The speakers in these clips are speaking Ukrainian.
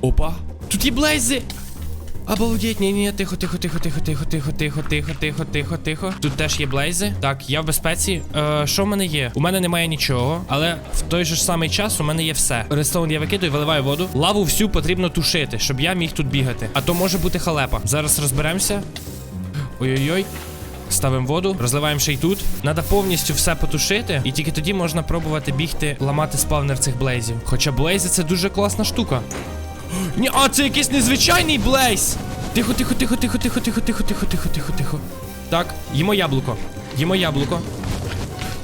Опа. Тут є блейзи. Обалдеть, ні, ні, тихо, тихо, тихо, тихо, тихо, тихо, тихо, тихо, тихо, тихо, тихо. Тут теж є блейзи. Так, я в безпеці. Е, що в мене є? У мене немає нічого, але в той же ж самий час у мене є все. Рестон я викидаю, виливаю воду. Лаву всю потрібно тушити, щоб я міг тут бігати. А то може бути халепа. Зараз розберемося. Ой-ой-ой. Ставимо воду, розливаємо ще й тут. Надо повністю все потушити, і тільки тоді можна пробувати бігти, ламати спавнер цих блейзів. Хоча блейзи це дуже класна штука. Ні, а це якийсь незвичайний блейз. Тихо, тихо, тихо, тихо, тихо, тихо, тихо, тихо, тихо, тихо, тихо. Так, їмо яблуко. Їмо яблуко.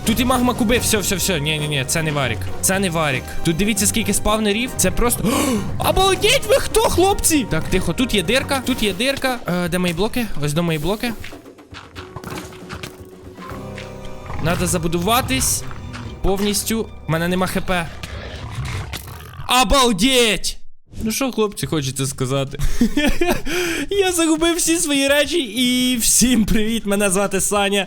Тут і магма куби, все, все, все. Ні, ні, ні, це не варік. Це не варік. Тут дивіться, скільки спавнерів. Це просто. О, обалдеть, ви хто, хлопці? Так, тихо, тут є дирка, тут є дирка. Е, де мої блоки? Ось до мої блоки. Надо забудуватись повністю. У мене нема хп. Обалдеть! Ну що, хлопці, хочеться сказати? Я загубив всі свої речі і всім привіт! Мене звати Саня.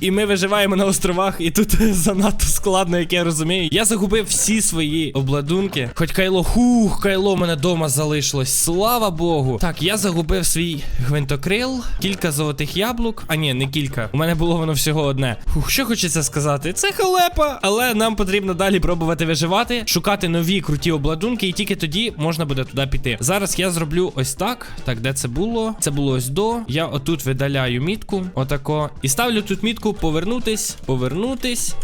І ми виживаємо на островах, і тут занадто складно, як я розумію. Я загубив всі свої обладунки. Хоч кайло, хух, кайло мене вдома залишилось. Слава Богу. Так, я загубив свій гвинтокрил, кілька золотих яблук. А ні, не кілька. У мене було воно всього одне. Хух, що хочеться сказати? Це халепа, але нам потрібно далі пробувати виживати, шукати нові круті обладунки, і тільки тоді можна буде туди піти. Зараз я зроблю ось так. Так, де це було? Це було ось до. Я отут видаляю мітку. Отако. І ставлю тут мітку повернутись, повернутись,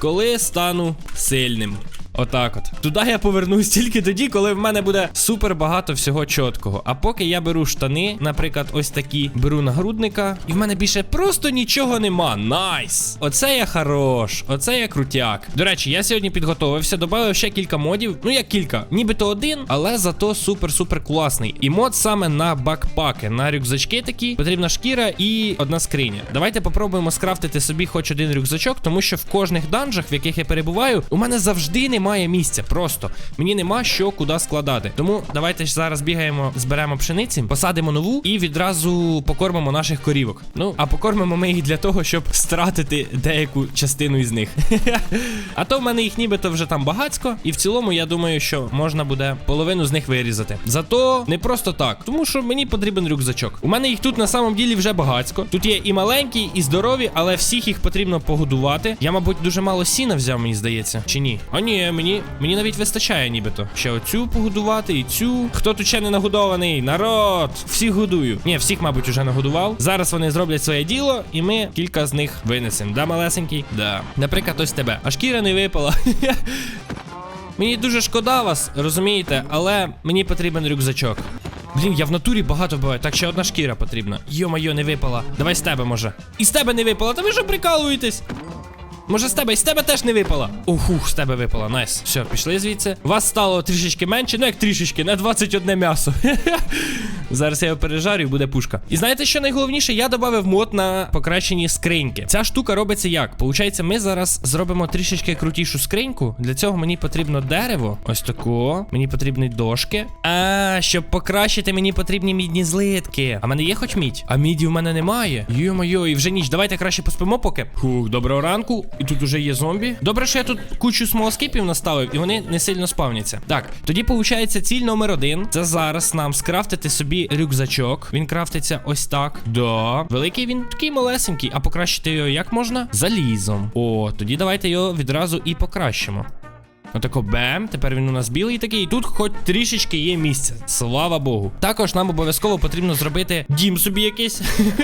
коли стану сильним. Отак от. Туди я повернусь тільки тоді, коли в мене буде супер багато всього чіткого. А поки я беру штани, наприклад, ось такі, беру нагрудника, і в мене більше просто нічого нема. Найс! Оце я хорош, оце я крутяк. До речі, я сьогодні підготовився, додав ще кілька модів. Ну як кілька, нібито один, але зато супер-супер класний. І мод саме на бакпаки, на рюкзачки такі. Потрібна шкіра і одна скриня. Давайте попробуємо скрафтити собі хоч один рюкзачок, тому що в кожних данжах, в яких я перебуваю, у мене завжди немає місця. Просто мені нема що куди складати. Тому давайте ж зараз бігаємо, зберемо пшениці, посадимо нову і відразу покормимо наших корівок. Ну, а покормимо ми їх для того, щоб стратити деяку частину із них. А то в мене їх нібито вже там багацько, і в цілому я думаю, що можна буде половину з них вирізати. Зато не просто так, тому що мені потрібен рюкзачок. У мене їх тут на самом ділі вже багацько. Тут є і маленькі, і здорові, але всіх їх потрібно погодувати. Я, мабуть, дуже мало сіна взяв, мені здається. Чи ні? А ні, мені, мені навіть вистачає, нібито. Ще оцю погодувати, і цю. Хто тут ще не нагодований? Народ! Всіх годую. Ні, всіх, мабуть, уже нагодував. Зараз вони зроблять своє діло, і ми кілька з них винесемо. Да, малесенький? Да. Наприклад, ось тебе. А шкіра не випала. Мені дуже шкода вас, розумієте, але мені потрібен рюкзачок. Блін, я в натурі багато буваю. Так ще одна шкіра потрібна. Йо-майо, не випала. Давай з тебе, може. І з тебе не випала. Та ви що прикалуєтесь? Може з тебе, і з тебе теж не випала. Ухух, з тебе випала. Найс. Все, пішли звідси. Вас стало трішечки менше, ну як трішечки, на 21 м'ясо. Зараз я його пережарю і буде пушка. І знаєте, що найголовніше? Я додав мод на покращені скриньки. Ця штука робиться як? Получається, ми зараз зробимо трішечки крутішу скриньку. Для цього мені потрібно дерево. Ось тако. Мені потрібні дошки. А, щоб покращити, мені потрібні мідні злитки. А мене є хоч мідь? А міді в мене немає. Йо-моє, і вже ніч. Давайте краще поспимо поки. Хух, доброго ранку. І тут уже є зомбі. Добре, що я тут кучу смолоскипів наставив, і вони не сильно спавняться. Так, тоді виходить ціль номер один. Це зараз нам скрафтити собі рюкзачок. Він крафтиться ось так. Да. Великий він такий малесенький. А покращити його як можна? Залізом. О, тоді давайте його відразу і покращимо. Отако бем, тепер він у нас білий такий, і тут хоч трішечки є місця. Слава Богу. Також нам обов'язково потрібно зробити дім собі якийсь.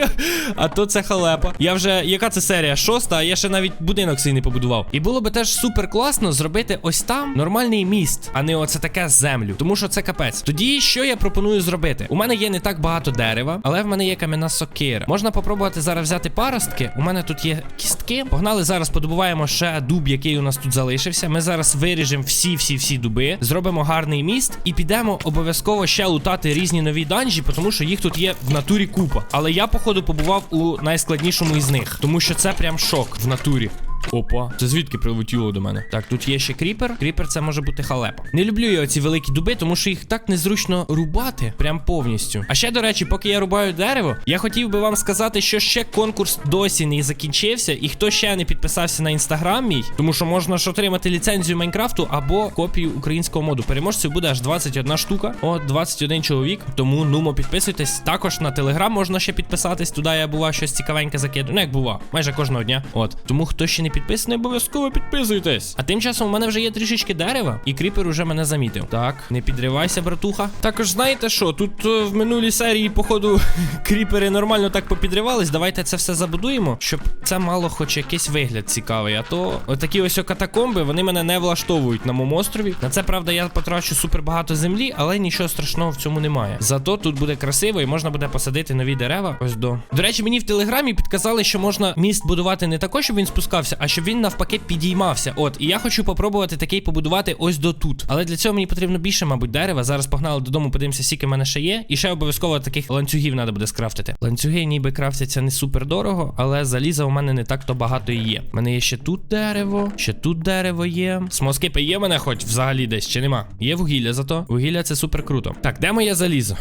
а то це халепа. Я вже, яка це серія? Шоста, а я ще навіть будинок свій не побудував. І було би теж супер класно зробити ось там нормальний міст, а не оце таке землю. Тому що це капець. Тоді що я пропоную зробити? У мене є не так багато дерева, але в мене є кам'яна сокира. Можна попробувати зараз взяти паростки. У мене тут є кістки. Погнали зараз, подобуваємо ще дуб, який у нас тут залишився. Ми зараз виріжемо всі-всі-всі дуби, зробимо гарний міст і підемо обов'язково ще лутати різні нові данжі, тому що їх тут є в натурі купа. Але я, походу, побував у найскладнішому із них, тому що це прям шок в натурі. Опа, це звідки прилетіло до мене? Так, тут є ще кріпер. Кріпер це може бути халепа. Не люблю я оці великі дуби, тому що їх так незручно рубати, прям повністю. А ще, до речі, поки я рубаю дерево, я хотів би вам сказати, що ще конкурс досі не закінчився, і хто ще не підписався на інстаграм мій, тому що можна ж отримати ліцензію Майнкрафту або копію українського моду. Переможців буде аж 21 штука. О, 21 чоловік. Тому нумо підписуйтесь. Також на телеграм можна ще підписатись. Туди я бува щось цікавеньке закидую. Ну як бува, майже кожного дня. От тому, хто ще не підписаний, обов'язково підписуйтесь. А тим часом у мене вже є трішечки дерева, і кріпер уже мене замітив. Так, не підривайся, братуха. Також знаєте що? Тут е, в минулій серії, походу, кріпери нормально так попідривались. Давайте це все забудуємо, щоб це мало хоч якийсь вигляд цікавий. А то отакі ось катакомби, вони мене не влаштовують на моєму острові. На це правда я потрачу супер багато землі, але нічого страшного в цьому немає. Зато тут буде красиво і можна буде посадити нові дерева. Ось до. До речі, мені в телеграмі підказали, що можна міст будувати не тако, щоб він спускався, а щоб він навпаки підіймався. От, і я хочу попробувати такий побудувати ось до тут. Але для цього мені потрібно більше, мабуть, дерева. Зараз погнали додому, подивимося, скільки в мене ще є. І ще обов'язково таких ланцюгів треба буде скрафтити. Ланцюги ніби крафтяться не супер дорого, але заліза у мене не так то багато і є. У мене є ще тут дерево, ще тут дерево є. Смоскипи є в мене хоч взагалі десь чи нема. Є вугілля зато. Вугілля це супер круто. Так, де моє залізо?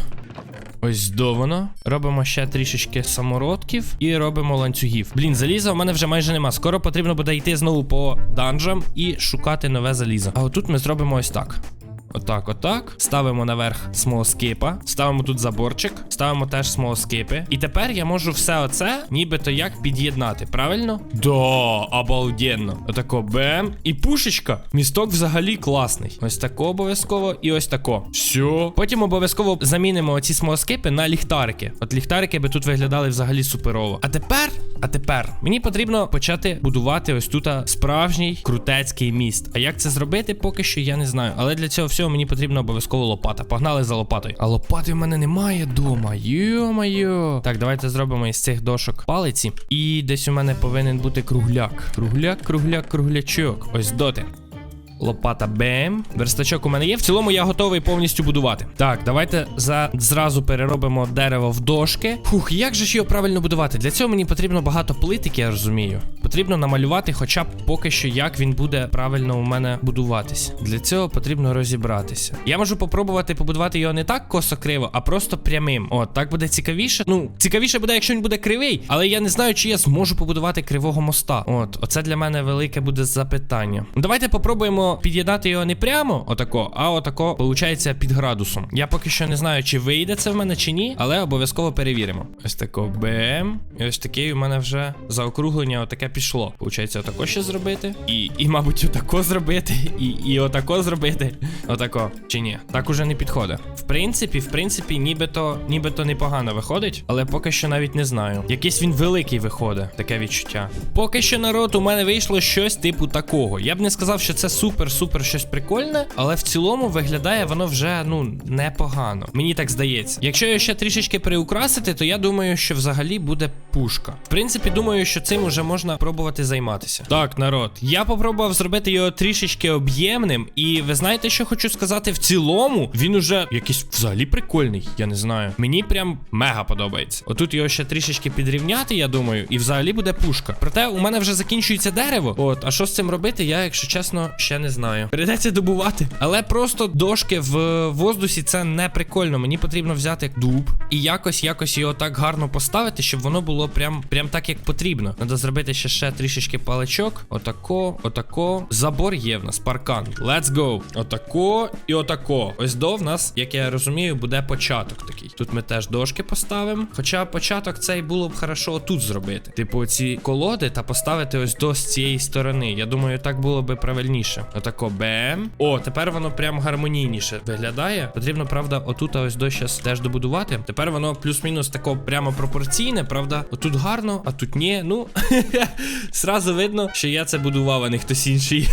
Ось довано. Робимо ще трішечки самородків і робимо ланцюгів. Блін, заліза у мене вже майже нема. Скоро потрібно буде йти знову по данжам і шукати нове залізо. А отут ми зробимо ось так. Отак, отак. Ставимо наверх смолоскипа. Ставимо тут заборчик. Ставимо теж смолоскипи. І тепер я можу все оце, нібито як під'єднати. Правильно? Да, обалденно. Отако бем. І пушечка. Місток взагалі класний. Ось тако обов'язково. І ось тако. Все. Потім обов'язково замінимо оці смолоскипи на ліхтарики. От ліхтарики би тут виглядали взагалі суперово. А тепер, а тепер мені потрібно почати будувати ось тут справжній крутецький міст. А як це зробити, поки що я не знаю. Але для цього всього мені потрібна обов'язково лопата. Погнали за лопатою. А лопати в мене немає дома. Йо-моє. Так, давайте зробимо із цих дошок палиці. І десь у мене повинен бути кругляк. Кругляк, кругляк, круглячок. Ось доти. Лопата бем. Верстачок у мене є. В цілому я готовий повністю будувати. Так, давайте за зразу переробимо дерево в дошки. Фух, як же ж його правильно будувати? Для цього мені потрібно багато плитик, я розумію. Потрібно намалювати, хоча б поки що, як він буде правильно у мене будуватись. Для цього потрібно розібратися. Я можу попробувати побудувати його не так косо криво, а просто прямим. От, так буде цікавіше. Ну, цікавіше буде, якщо він буде кривий, але я не знаю, чи я зможу побудувати кривого моста. От, оце для мене велике буде запитання. Давайте попробуємо під'єднати його не прямо, отако, а отако, виходить, під градусом. Я поки що не знаю, чи вийде це в мене чи ні, але обов'язково перевіримо. Ось тако бем. І ось такий у мене вже заокруглення отаке пішло. Получається, отако ще зробити. І, і мабуть, отако зробити. І, і отако зробити. Отако. Чи ні? Так уже не підходить. В принципі, в принципі, нібито, нібито непогано виходить, але поки що навіть не знаю. Якийсь він великий виходить, таке відчуття. Поки що народ у мене вийшло щось типу такого. Я б не сказав, що це супер-супер щось прикольне, але в цілому виглядає воно вже ну непогано. Мені так здається. Якщо його ще трішечки приукрасити, то я думаю, що взагалі буде пушка. В принципі, думаю, що цим уже можна пробувати займатися. Так, народ, я попробував зробити його трішечки об'ємним, і ви знаєте, що хочу сказати? В цілому він уже якийсь взагалі прикольний. Я не знаю. Мені прям мега подобається. Отут його ще трішечки підрівняти, я думаю, і взагалі буде пушка. Проте у мене вже закінчується дерево. От, а що з цим робити, я, якщо чесно, ще не знаю. Придеться добувати. Але просто дошки в воздусі це не прикольно. Мені потрібно взяти дуб і якось якось його так гарно поставити, щоб воно було прям прям так, як потрібно. Треба зробити ще ще трішечки паличок. Отако, отако. Забор є в нас, паркан. Let's go. Отако і отако. Ось до в нас, як я розумію, буде початок такий. Тут ми теж дошки поставимо. Хоча початок цей було б хорошо тут зробити. Типу, ці колоди та поставити ось до з цієї сторони. Я думаю, так було би правильніше. Отако бем. О, тепер воно прям гармонійніше виглядає. Потрібно, правда, отут ось до щас теж добудувати. Тепер воно плюс-мінус тако прямо пропорційне, правда? Отут гарно, а тут ні. Ну, сразу видно, що я це будував, а не хтось інший.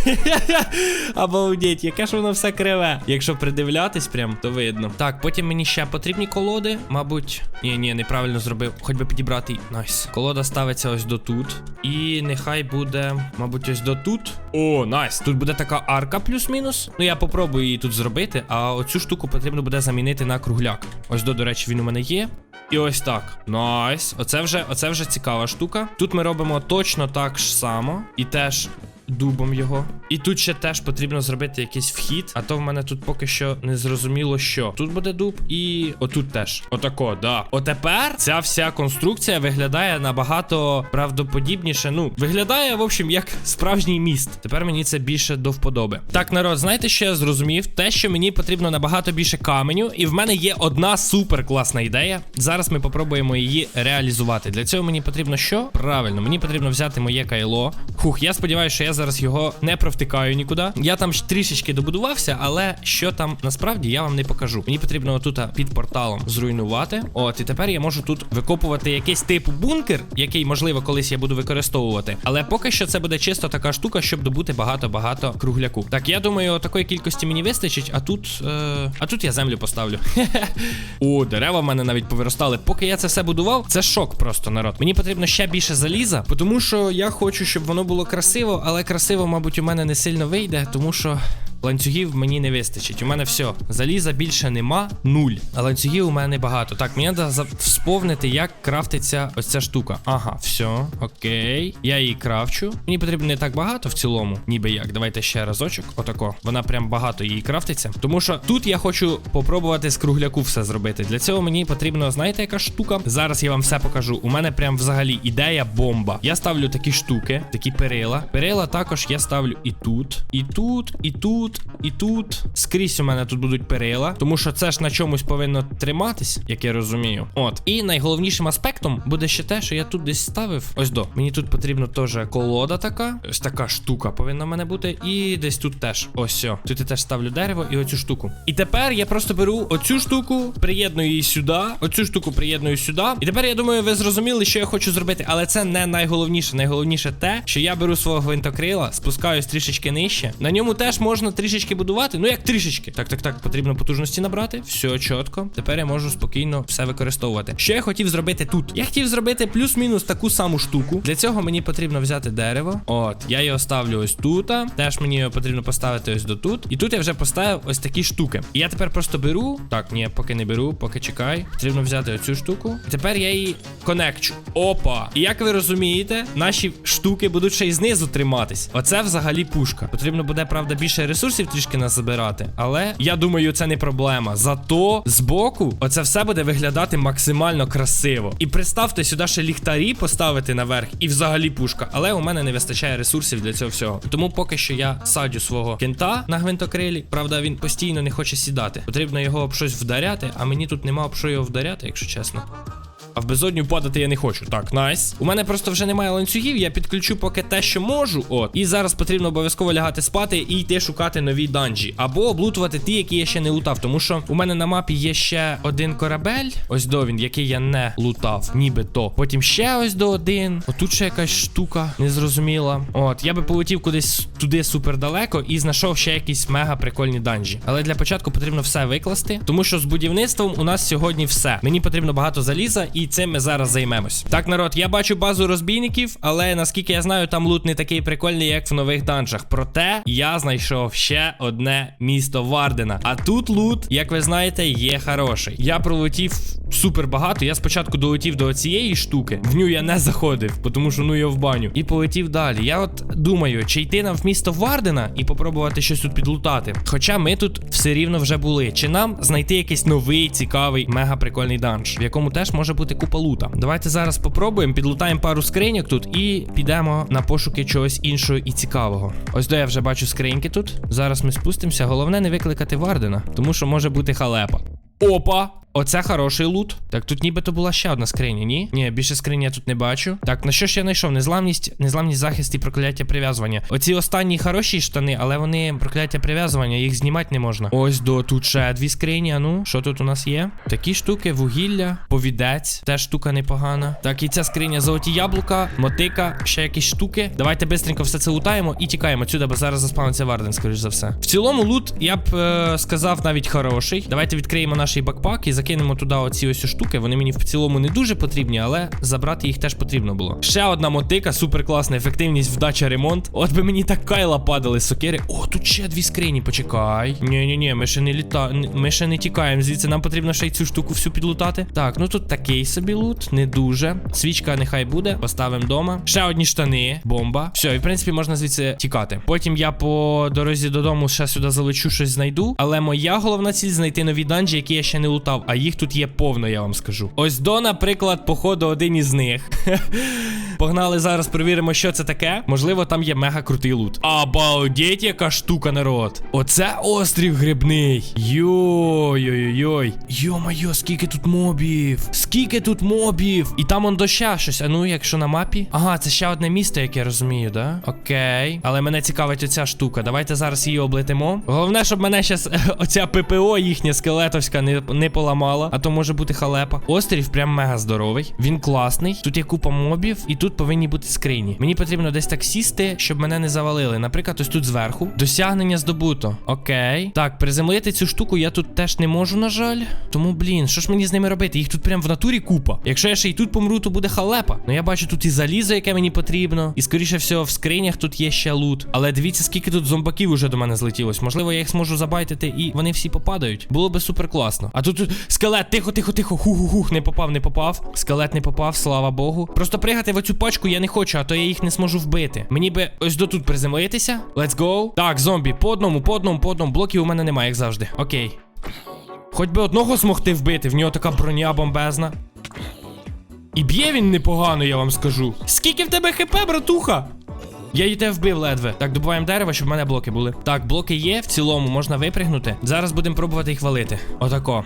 Обалдеть, яке ж воно все криве. Якщо придивлятись, прям, то видно. Так, потім мені ще потрібні колоди. Мабуть, ні, ні, неправильно зробив. Хоч би підібрати. Найс. Колода ставиться ось до тут. І нехай буде, мабуть, ось до тут. О, найс. Тут буде така така арка плюс-мінус. Ну я попробую її тут зробити, а оцю штуку потрібно буде замінити на кругляк. Ось до, до речі, він у мене є. І ось так. Найс. Оце вже, оце вже цікава штука. Тут ми робимо точно так ж само. І теж. Дубом його. І тут ще теж потрібно зробити якийсь вхід. А то в мене тут поки що не зрозуміло, що. Тут буде дуб, і отут теж. Отако, да. Отепер ця вся конструкція виглядає набагато правдоподібніше. Ну, виглядає, в общем, як справжній міст. Тепер мені це більше до вподоби. Так, народ, знаєте, що я зрозумів? Те, що мені потрібно набагато більше каменю, і в мене є одна супер класна ідея. Зараз ми попробуємо її реалізувати. Для цього мені потрібно що? Правильно, мені потрібно взяти моє кайло. Хух, я сподіваюся, що я зараз його не провтикаю нікуди. Я там ж трішечки добудувався, але що там насправді я вам не покажу. Мені потрібно отут під порталом зруйнувати. От, і тепер я можу тут викопувати якийсь типу бункер, який, можливо, колись я буду використовувати. Але поки що це буде чисто така штука, щоб добути багато-багато кругляку. Так, я думаю, такої кількості мені вистачить, а тут. Е... А тут я землю поставлю. О, дерева в мене навіть повиростали. Поки я це все будував, це шок просто народ. Мені потрібно ще більше заліза, тому що я хочу, щоб воно було красиво, але красиво, мабуть, у мене не сильно вийде, тому що. Ланцюгів мені не вистачить. У мене все. Заліза більше нема, нуль. А ланцюгів у мене багато. Так, мені треба сповнити, як крафтиться ось ця штука. Ага, все, окей. Я її крафчу. Мені потрібно не так багато в цілому, ніби як. Давайте ще разочок. Отако. Вона прям багато її крафтиться. Тому що тут я хочу попробувати з кругляку все зробити. Для цього мені потрібно, знаєте, яка штука? Зараз я вам все покажу. У мене прям взагалі ідея бомба. Я ставлю такі штуки, такі перила. Перила також я ставлю і тут, і тут, і тут. І тут скрізь у мене тут будуть перила, тому що це ж на чомусь повинно триматись, як я розумію. От. І найголовнішим аспектом буде ще те, що я тут десь ставив. Ось до. Мені тут потрібно теж колода така. Ось така штука повинна в мене бути. І десь тут теж. Ось. все. Тут я теж ставлю дерево і оцю штуку. І тепер я просто беру оцю штуку, приєдную її сюди. Оцю штуку приєдную сюди. І тепер я думаю, ви зрозуміли, що я хочу зробити. Але це не найголовніше. Найголовніше те, що я беру свого гвинтокрила, спускаюсь трішечки нижче. На ньому теж можна трішечки будувати. Ну як трішечки. Так, так, так, потрібно потужності набрати. Все чітко. Тепер я можу спокійно все використовувати. Що я хотів зробити тут? Я хотів зробити плюс-мінус таку саму штуку. Для цього мені потрібно взяти дерево. От, я його ставлю ось тут. Теж мені його потрібно поставити ось до тут. І тут я вже поставив ось такі штуки. І я тепер просто беру. Так, ні, поки не беру, поки чекай. Потрібно взяти оцю штуку. І тепер я її конекчу. Опа! І як ви розумієте, наші штуки будуть ще й знизу триматись. Оце взагалі пушка. Потрібно буде, правда, більше ресурсів трішки нас забирати. Але я думаю, це не проблема. Зато збоку оце все буде виглядати максимально красиво. І представте сюди ще ліхтарі поставити наверх, і взагалі пушка. Але у мене не вистачає ресурсів для цього всього. Тому поки що я саджу свого кента на гвинтокрилі. Правда, він постійно не хоче сідати. Потрібно його об щось вдаряти, а мені тут нема об що його вдаряти, якщо чесно. А в безодню падати я не хочу. Так, найс. У мене просто вже немає ланцюгів, я підключу поки те, що можу. От. І зараз потрібно обов'язково лягати спати і йти шукати нові данжі. Або облутувати ті, які я ще не лутав. Тому що у мене на мапі є ще один корабель. Ось до він, який я не лутав, нібито. Потім ще ось до один. Отут ще якась штука незрозуміла. От, я би полетів кудись туди супер далеко і знайшов ще якісь мега прикольні данжі. Але для початку потрібно все викласти, тому що з будівництвом у нас сьогодні все. Мені потрібно багато заліза і цим ми зараз займемось. Так, народ, я бачу базу розбійників, але наскільки я знаю, там лут не такий прикольний, як в нових данжах. Проте я знайшов ще одне місто Вардена. А тут лут, як ви знаєте, є хороший. Я пролетів супер багато. Я спочатку долетів до цієї штуки. В ню я не заходив, тому що ну я в баню. І полетів далі. Я от думаю, чи йти нам в місто Вардена і попробувати щось тут підлутати. Хоча ми тут все рівно вже були. Чи нам знайти якийсь новий, цікавий, мега прикольний данж, в якому теж може бути купа лута. Давайте зараз попробуємо, підлутаємо пару скриньок тут і підемо на пошуки чогось іншого і цікавого. Ось до я вже бачу скриньки тут. Зараз ми спустимося. Головне не викликати Вардена, тому що може бути халепа. Опа! Оце хороший лут. Так, тут нібито була ще одна скриня, ні? Ні, більше скрині я тут не бачу. Так, на що ж я знайшов? Незламність, незламність захист і прокляття прив'язування. Оці останні хороші штани, але вони прокляття прив'язування, їх знімати не можна. Ось до тут ще дві скрині. А ну, що тут у нас є? Такі штуки, вугілля, повідець. Теж штука непогана. Так, і ця скриня, золоті яблука, мотика, ще якісь штуки. Давайте бистренько все це лутаємо і тікаємо сюди, бо зараз заспавниться Варден, скоріш за все. В цілому, лут, я б е, сказав, навіть хороший. Давайте відкриємо наш бакпак і закинемо туди оці ось штуки. Вони мені в цілому не дуже потрібні, але забрати їх теж потрібно було. Ще одна мотика, супер класна ефективність, вдача, ремонт. От би мені так кайла падали сокири. О, тут ще дві скрині, почекай. Ні, ні, ні, ми ще не літа... Ми ще не тікаємо. Звідси нам потрібно ще й цю штуку всю підлутати. Так, ну тут такий собі лут, не дуже. Свічка нехай буде. Поставимо вдома. Ще одні штани, бомба. Все, і в принципі можна звідси тікати. Потім я по дорозі додому ще сюди залечу щось знайду. Але моя головна ціль знайти нові данжі, які я ще не лутав. А їх тут є повно, я вам скажу. Ось до, наприклад, походу, один із них. Погнали зараз, перевіримо, що це таке. Можливо, там є мега крутий лут. Обалдеть, яка штука, народ. Оце острів грибний. Йой-йой-йой. Йо-майо, скільки тут мобів. Скільки тут мобів. І там он доща щось. А ну, якщо на мапі. Ага, це ще одне місто, як я розумію, да? Окей. Але мене цікавить оця штука. Давайте зараз її облетимо. Головне, щоб мене щас оця ППО їхня скелетовська не, не поламала. А то може бути халепа. Острів прям мега здоровий. Він класний. Тут є купа мобів, і тут повинні бути скрині. Мені потрібно десь так сісти, щоб мене не завалили. Наприклад, ось тут зверху. Досягнення здобуто. Окей. Так, приземлити цю штуку я тут теж не можу, на жаль. Тому, блін, що ж мені з ними робити? Їх тут прям в натурі купа. Якщо я ще й тут помру, то буде халепа. Ну я бачу тут і залізо, яке мені потрібно. І скоріше всього в скринях тут є ще лут. Але дивіться, скільки тут зомбаків уже до мене злетілось. Можливо, я їх зможу забайтити і вони всі попадають. Було би супер класно. А тут, тут скелет, тихо, тихо, тихо. Хух-хух-хух, не попав, не попав. Скелет не попав, слава Богу. Просто пригати в оцю пачку я не хочу, а то я їх не зможу вбити. Мені би ось до тут приземлитися. Let's go. Так, зомбі, по одному, по одному, по одному. Блоків у мене немає, як завжди. Окей. Хоч би одного змогти вбити, в нього така броня бомбезна. І б'є він непогано, я вам скажу. Скільки в тебе хп, братуха? Я її тебе вбив ледве. Так, добуваємо дерево, щоб в мене блоки були. Так, блоки є, в цілому можна випригнути. Зараз будемо пробувати їх валити. Отако.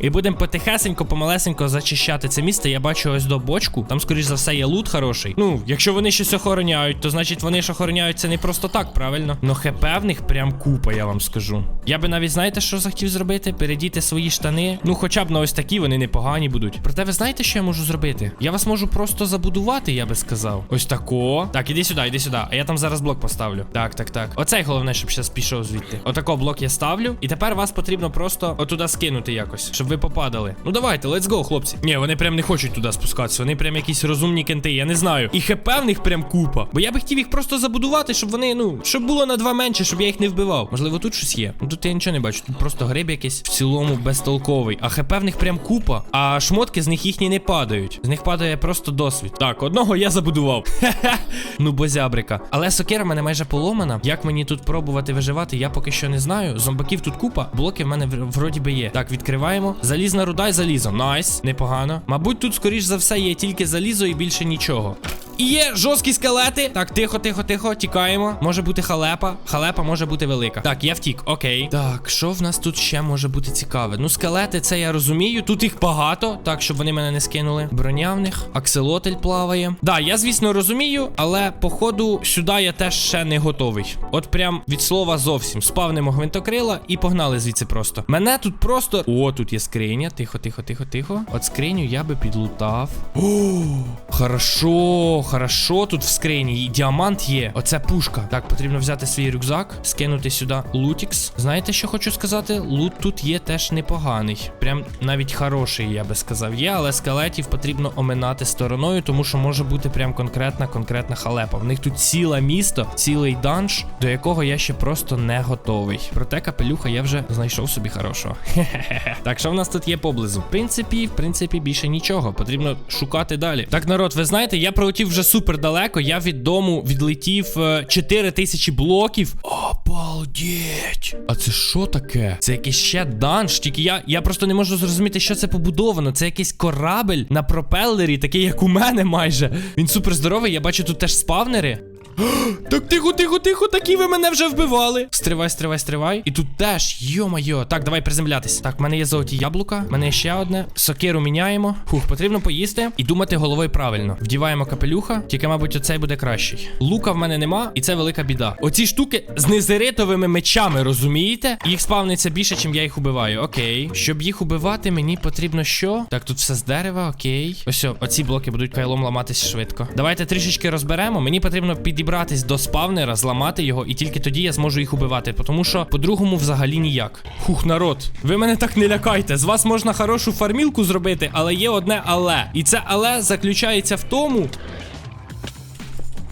І будемо потихесенько, помалесенько зачищати це місце. Я бачу ось до бочку. Там, скоріш за все, є лут хороший. Ну, якщо вони щось охороняють, то значить вони ж охороняють це не просто так, правильно? Но хп в них прям купа, я вам скажу. Я би навіть знаєте, що захотів зробити? Передіти свої штани. Ну, хоча б на ось такі вони непогані будуть. Проте ви знаєте, що я можу зробити? Я вас можу просто забудувати, я би сказав. Ось тако. Так, іди сюди, іди сюди. А я там зараз блок поставлю. Так, так, так. Оцей головне, щоб зараз пішов звідти. Отако блок я ставлю. І тепер вас потрібно просто отуда скинути якось, щоб ви попадали. Ну давайте, let's go, хлопці. Ні, вони прям не хочуть туди спускатися. Вони прям якісь розумні кенти, я не знаю. І хп в них прям купа. Бо я би хотів їх просто забудувати, щоб вони, ну, щоб було на два менше, щоб я їх не вбивав. Можливо, тут щось є. Ну тут я нічого не бачу. Тут просто гриб якийсь в цілому безтолковий. А хп в них прям купа. А шмотки з них їхні не падають. З них падає просто досвід. Так, одного я забудував. Хе-хе. Ну, бозябрика. Але сокира в мене майже поломана. Як мені тут пробувати виживати, я поки що не знаю. Зомбаків тут купа. Блоки в мене вроді би є. Так, відкриваємо. Залізна руда і залізо. Найс, непогано. Мабуть, тут, скоріш за все, є тільки залізо і більше нічого. І є жорсткі скелети. Так, тихо, тихо, тихо. Тікаємо. Може бути халепа. Халепа може бути велика. Так, я втік. Окей. Так, що в нас тут ще може бути цікаве? Ну, скелети, це я розумію. Тут їх багато, так, щоб вони мене не скинули. Броня в них, акселотель плаває. Да, я, звісно, розумію, але походу сюди я теж ще не готовий. От прям від слова зовсім. Спавнимо гвинтокрила і погнали звідси просто. Мене тут просто. О, тут є скриня. Тихо, тихо, тихо, тихо. От скриню я би підлутав. О, хорошо, хорошо. Тут в скрині і діамант є. Оце пушка. Так, потрібно взяти свій рюкзак, скинути сюди лутікс. Знаєте, що хочу сказати? Лут тут є теж непоганий. Прям навіть хороший, я би сказав, є, але скелетів потрібно оминати стороною, тому що може бути прям конкретна, конкретна халепа. В них тут ціле місто, цілий данж, до якого я ще просто не готовий. Проте капелюха я вже знайшов собі хорошого. Хе-хе-хе. Так, що в нас тут є поблизу? В принципі, в принципі, більше нічого. Потрібно шукати далі. Так, народ, ви знаєте, я пролетів вже супер далеко. Я від дому відлетів е, 4 тисячі блоків. Обалдеть! А це що таке? Це якийсь ще данж. Тільки я, я просто не можу зрозуміти, що це побудовано. Це якийсь корабель на пропелері, такий, як у мене майже. Він супер здоровий. Я бачу тут теж спавнери. Так тихо, тихо, тихо, такі ви мене вже вбивали. Стривай, стривай, стривай. І тут теж, йо-майо. Так, давай приземлятись. Так, в мене є золоті яблука, в мене ще одне. Сокиру міняємо. Фух, потрібно поїсти і думати головою правильно. Вдіваємо капелюха, тільки, мабуть, оцей буде кращий. Лука в мене нема, і це велика біда. Оці штуки з незеритовими мечами, розумієте? Їх спавниться більше, чим я їх убиваю. Окей. Щоб їх убивати, мені потрібно що? Так, тут все з дерева, окей. Ось, оці блоки будуть кайлом ламатись швидко. Давайте трішечки розберемо. Мені потрібно підібрати підібратись до спавнера, зламати його, і тільки тоді я зможу їх убивати. Тому що по-другому взагалі ніяк. Хух, народ, ви мене так не лякайте. З вас можна хорошу фармілку зробити, але є одне але. І це але заключається в тому,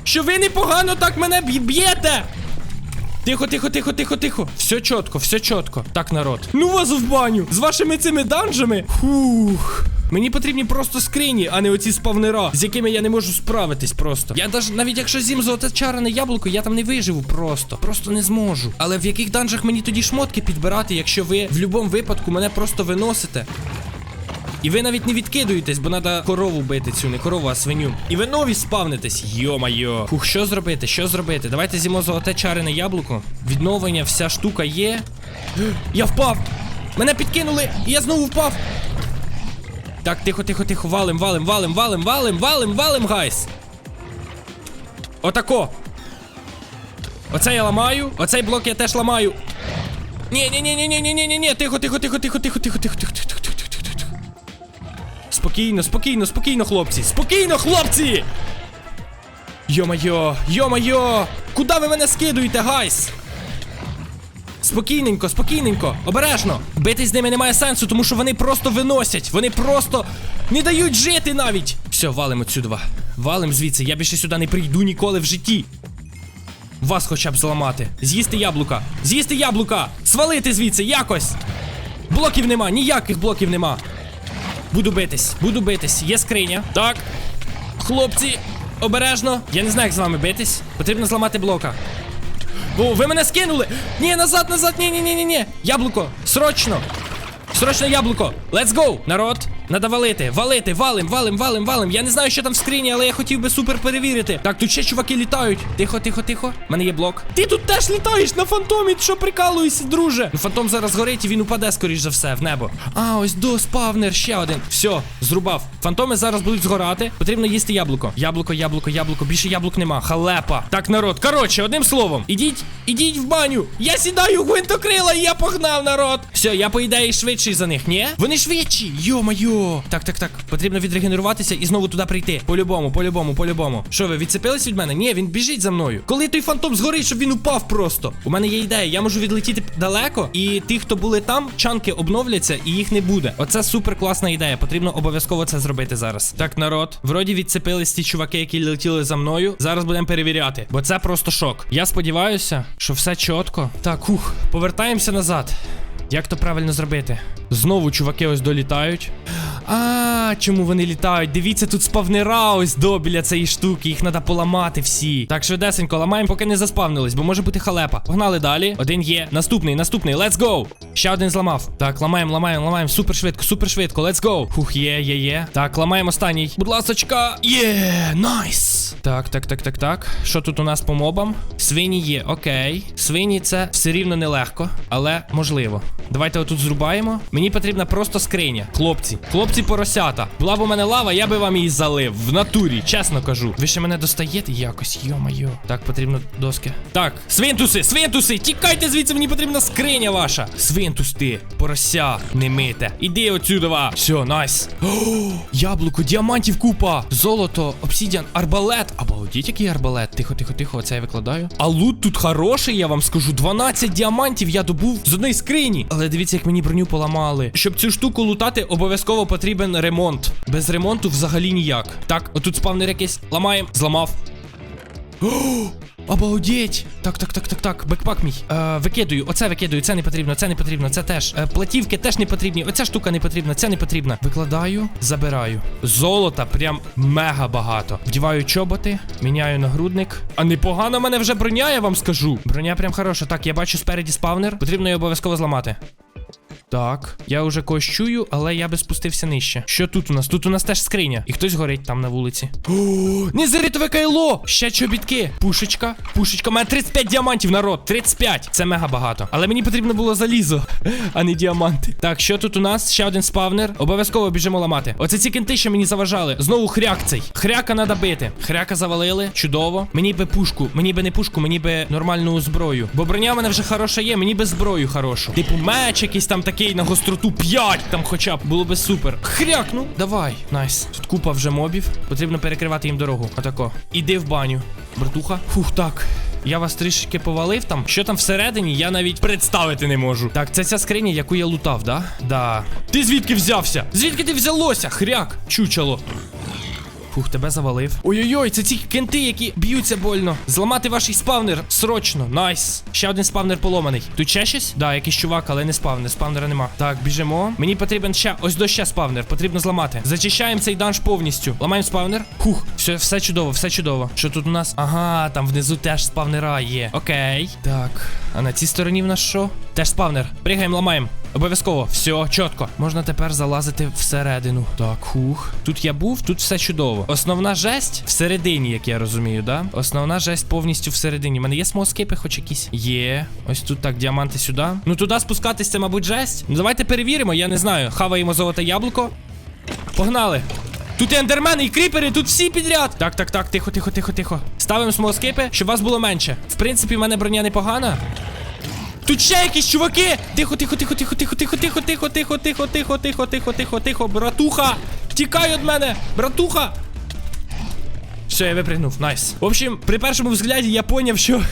що ви непогано так мене б'єте. Тихо, тихо, тихо, тихо, тихо. Все чітко, все чітко. Так, народ. Ну вас в баню. З вашими цими данжами. Фух. Мені потрібні просто скрині, а не оці спавнера, з якими я не можу справитись просто. Я даже навіть якщо з'їм золоте чарене яблуко, я там не виживу просто. Просто не зможу. Але в яких данжах мені тоді шмотки підбирати, якщо ви в будь-якому випадку мене просто виносите? І ви навіть не відкидуєтесь, бо треба корову бити цю, не корову, а свиню. І ви нові спавнитесь. Йо-майо. Фух, що зробити? Що зробити? Давайте з'їмо золоте чарене яблуко. Відновлення, вся штука є. Я впав! Мене підкинули, і я знову впав. Так, тихо, тихо, тихо, валим, валим, валим, валим, валим, валим, валим, гайс. Отако. Оце я ламаю, оцей блок я теж ламаю. Ні, ні, ні, ні, ні, ні, ні, ні, ні, тихо, тихо, тихо, тихо, тихо, тихо, тихо, тихо, тихо. Спокійно, спокійно, спокійно, хлопці. Спокійно, хлопці! Йо-майо, йо-майо! Куди ви мене скидуєте, гайс? Спокійненько, спокійненько, обережно. Битись з ними немає сенсу, тому що вони просто виносять. Вони просто не дають жити навіть. Все, валим отсюди. Валим звідси. Я більше сюди не прийду ніколи в житті. Вас хоча б зламати. З'їсти яблука. З'їсти яблука. Свалити звідси якось. Блоків нема, ніяких блоків нема. Буду битись, буду битись. Є скриня. Так. Хлопці, обережно. Я не знаю, як з вами битись. Потрібно зламати блока. Бо ви мене скинули! Ні, назад, назад, ні, ні, ні, ні, ні. Яблуко, срочно. Срочно яблуко. Let's go! Народ, надо валити, валити, валим, валим, валим, валим. Я не знаю, що там в скрині, але я хотів би супер перевірити. Так, тут ще чуваки літають. Тихо, тихо, тихо. У мене є блок. Ти тут теж літаєш на фантомі, що прикалуєшся, друже? Ну, фантом зараз горить і він упаде, скоріш за все, в небо. А, ось до спавнер, ще один. Все, зрубав. Фантоми зараз будуть згорати. Потрібно їсти яблуко. Яблуко, яблуко, яблуко. Більше яблук нема. Халепа. Так, народ. Коротше, одним словом, ідіть, ідіть в баню. Я сідаю гвинтокрила і я погнав, народ. Все, я по ідеї швидший за них, ні? Вони швидші. Йо-майо. Так, так, так. Потрібно відрегенеруватися і знову туди прийти. По-любому, по-любому, по-любому. Що ви відцепились від мене? Ні, він біжить за мною. Коли той фантом згорить, щоб він упав просто. У мене є ідея. Я можу відлетіти далеко, і ті, хто були там, чанки обновляться, і їх не буде. Оце супер класна ідея. Потрібно обов'язково це зробити зараз. Так, народ, вроді відцепились ті чуваки, які летіли за мною. Зараз будемо перевіряти, бо це просто шок. Я сподіваюся, що все чітко. Так, ух, повертаємося назад. Як то правильно зробити? Знову чуваки ось долітають. А, чому вони літають? Дивіться, тут спавнера ось до біля цієї штуки. Їх треба поламати всі. Так, швидесенько, ламаємо, поки не заспавнились, бо може бути халепа. Погнали далі. Один є. Наступний, наступний. Let's go! Ще один зламав. Так, ламаємо, ламаємо, ламаємо. Супер швидко, супер швидко. Let's go. Фух, є, є, є. Так, ламаємо останній. Будь ласочка. Є, найс. Так, так, так, так, так. Що тут у нас по мобам? Свині є, окей. Свині це все рівно нелегко, але можливо. Давайте отут зрубаємо. Мені потрібна просто скриня. Хлопці, хлопці поросята. Була б у мене лава, я би вам її залив. В натурі, чесно кажу. Ви ще мене достаєте якось, йо-майо. Так, потрібно доски. Так, свинтуси, свинтуси, тікайте звідси, мені потрібна скриня ваша. Свинтус ти, порося, не мите. Іди отсюди. Все, найс. Яблуко, діамантів купа. Золото, обсідіан, арбалет. Обалдіть, який арбалет. Тихо, тихо, тихо, оце я викладаю. А лут тут хороший, я вам скажу. 12 діамантів я добув з одної скрині. Але дивіться, як мені броню поламали. Щоб цю штуку лутати, обов'язково потрібен ремонт. Без ремонту взагалі ніяк. Так, отут спавнер якийсь. Ламаємо. Зламав. Обалдеть! Так, так, так, так, так. Бекпак мій. Е, викидую, оце викидую, це не потрібно, це не потрібно, це теж. Е, платівки теж не потрібні. Оця штука не потрібна, це не потрібна. Викладаю, забираю. Золота прям мега багато. Вдіваю чоботи, міняю нагрудник. А непогано мене вже броня, я вам скажу. Броня прям хороша. Так, я бачу спереді спавнер. Потрібно її обов'язково зламати. Так, я вже когось чую, але я би спустився нижче. Що тут у нас? Тут у нас теж скриня. І хтось горить там на вулиці. О, незеритове кайло! Ще чобітки. Пушечка. Пушечка. У мене 35 діамантів, народ. 35. Це мега багато. Але мені потрібно було залізо, а не діаманти. Так, що тут у нас? Ще один спавнер. Обов'язково біжимо ламати. Оце ці кенти, що мені заважали. Знову хряк цей. Хряка треба бити. Хряка завалили. Чудово. Мені би пушку. Мені би не пушку, мені би нормальну зброю. Бо броня в мене вже хороша є, мені би зброю хорошу. Типу меч якийсь там такий Окей, на гостроту 5 там хоча б було би супер. Хряк, ну, давай. Найс. Тут купа вже мобів. Потрібно перекривати їм дорогу. Отако. Іди в баню. Братуха. Фух, так. Я вас трішки повалив там. Що там всередині, я навіть представити не можу. Так, це ця скриня, яку я лутав, да? Да. Ти звідки взявся? Звідки ти взялося? Хряк, чучело. Фух, тебе завалив. Ой-ой-ой, це ці кенти, які б'ються больно. Зламати ваш спавнер срочно. Найс. Ще один спавнер поломаний. Тут ще щось? Да, якийсь чувак, але не спавнер. Спавнера нема. Так, біжимо. Мені потрібен ще. Ось до ще спавнер. Потрібно зламати. Зачищаємо цей данж повністю. Ламаємо спавнер. Хух, все, все чудово, все чудово. Що тут у нас? Ага, там внизу теж спавнера є. Окей. Так. А на цій стороні в нас що? Теж спавнер. Пригаємо, ламаємо. Обов'язково, все, чітко. Можна тепер залазити всередину. Так, хух. Тут я був, тут все чудово. Основна жесть всередині, як я розумію, да? Основна жесть повністю всередині. У мене є смолскейпи хоч якісь? Є. Ось тут так, діаманти сюди. Ну туди спускатись, це, мабуть, жесть. Ну давайте перевіримо, я не знаю. Хаваємо золоте яблуко. Погнали. Тут і ендермени, і кріпери, тут всі підряд. Так, так, так, тихо, тихо, тихо, тихо. Ставимо смолскейпи, щоб вас було менше. В принципі, в мене броня непогана. Тут ще якісь чуваки! Тихо, тихо, тихо, тихо, тихо, тихо, тихо, тихо, тихо, тихо, тихо, тихо, тихо, тихо, тихо, братуха! Втікай від мене! Братуха! Все, я випригнув, найс. В общем, при першому взгляді я поняв, що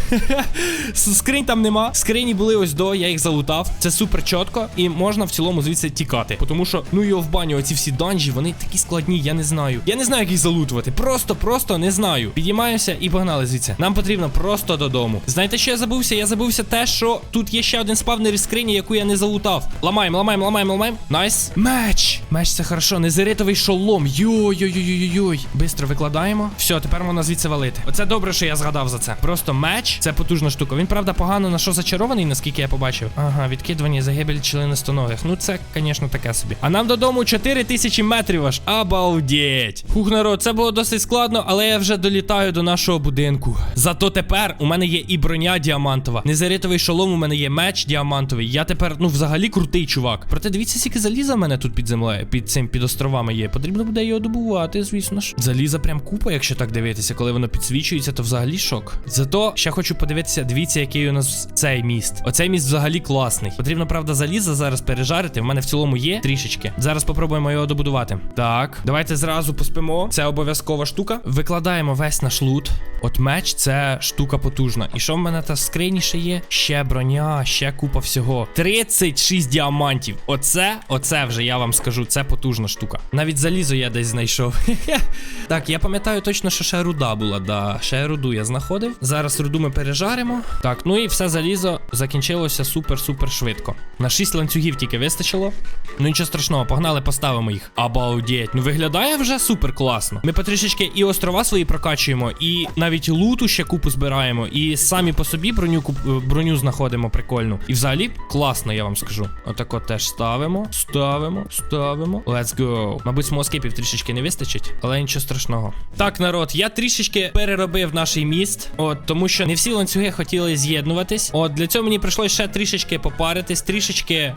скринь там нема. Скрині були ось до, я їх залутав. Це супер чітко, і можна в цілому звідси тікати. Тому що, ну його в баню, оці всі данжі, вони такі складні, я не знаю. Я не знаю, як їх залутувати. Просто, просто не знаю. Підіймаємося і погнали звідси. Нам потрібно просто додому. Знаєте, що я забувся? Я забувся те, що тут є ще один спавнер із скрині, яку я не залутав. Ламаємо, ламаємо, ламаємо, ламаємо. Найс. Меч. Меч це хорошо. Незеритовий шолом. Йой-йой-йой-йой. Бистро викладаємо. Все, тепер можна звідси валити. Оце добре, що я згадав за це. Просто меч це потужна штука. Він, правда, погано на що зачарований, наскільки я побачив. Ага, відкидування загибель членистоногих. Ну це, звісно, таке собі. А нам додому 4 тисячі метрів аж. Обалдеть. Хух, народ, це було досить складно, але я вже долітаю до нашого будинку. Зато тепер у мене є і броня діамантова. Незаритовий шолом, у мене є меч діамантовий. Я тепер, ну, взагалі крутий чувак. Проте дивіться, скільки заліза в мене тут під землею, під цим під островами є. Потрібно буде його добувати, звісно ж. Заліза прям купа, якщо так дивитися, коли воно підсвічується, то взагалі шок. Зато ще хочу подивитися, дивіться, який у нас цей міст. Оцей міст взагалі класний. Потрібно, правда, заліза зараз пережарити. В мене в цілому є трішечки. Зараз попробуємо його добудувати. Так, давайте зразу поспимо. Це обов'язкова штука. Викладаємо весь наш лут. От меч це штука потужна. І що в мене та в скрині ще є? Ще броня, ще купа всього. 36 діамантів. Оце, оце вже я вам скажу, це потужна штука. Навіть залізо я десь знайшов. так, я пам'ятаю точно, що ще руда була. Да, ще руду я знаходив. Зараз руду ми пережаримо. Так, ну і все залізо закінчилося супер-супер швидко. На 6 ланцюгів тільки вистачило. Ну нічого страшного, погнали, поставимо їх. Обалдеть. Ну виглядає вже супер класно. Ми потрішечки і острова свої прокачуємо, і навіть луту ще купу збираємо, і самі по собі броню е, броню знаходимо прикольну. І взагалі класно, я вам скажу. Отако теж ставимо, ставимо, ставимо. Let's go. Мабуть, смоскейпів трішечки не вистачить, але нічого страшного. Так, народ, я трішечки переробив наш міст. От, тому що не всі ланцюги хотіли з'єднуватись. От для цього мені прийшлося ще трішечки попаритись, трішечки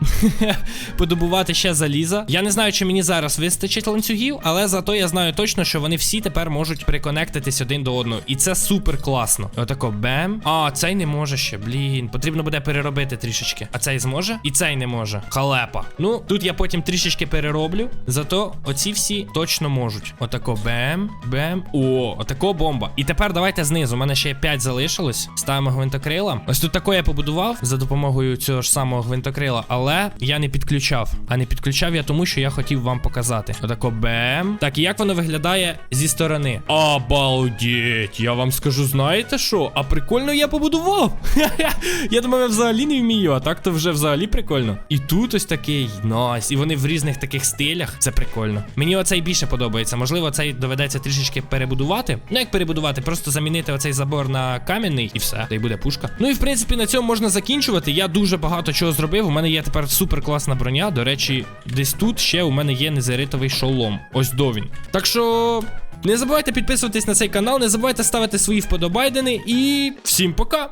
подобувати ще заліза. Я не знаю, чи мені зараз вистачить ланцюгів, але зато я знаю точно, що вони всі тепер можуть приконектитись один до одного. І це супер класно. Отако бем. А, цей не може ще. Блін, потрібно буде переробити трішечки. А цей зможе? І цей не може. Халепа. Ну, тут я потім трішечки перероблю. Зато оці всі точно можуть. Отако бем, бем. О, отако бомба. І тепер давайте знизу. У мене ще 5 залишилось. Ставимо гвинтокрила. Ось тут тако я побудував за допомогою цього ж самого гвинтокрила, але я не підключав. А не підключав я тому, що я хотів вам показати. Отако бем. Так, і як воно виглядає зі сторони? Обалдеть, я вам скажу, знаєте що? А прикольно я побудував. я думав, я взагалі не вмію, а так то вже взагалі прикольно. І тут ось такий найс. І вони в різних таких стилях. Це прикольно. Мені оцей більше подобається. Можливо, цей доведеться трішечки перебудувати. Ну, як перебудувати, просто замінити оцей забор на кам'яний і все. Та й буде пушка. Ну і в принципі на цьому можна закінчувати. Я дуже багато чого зробив. У мене є тепер супер класна броня. До речі, десь тут ще у мене є незеритовий шолом. Ось до він. Так що. Не забувайте підписуватись на цей канал, не забувайте ставити свої вподобайдени і всім пока!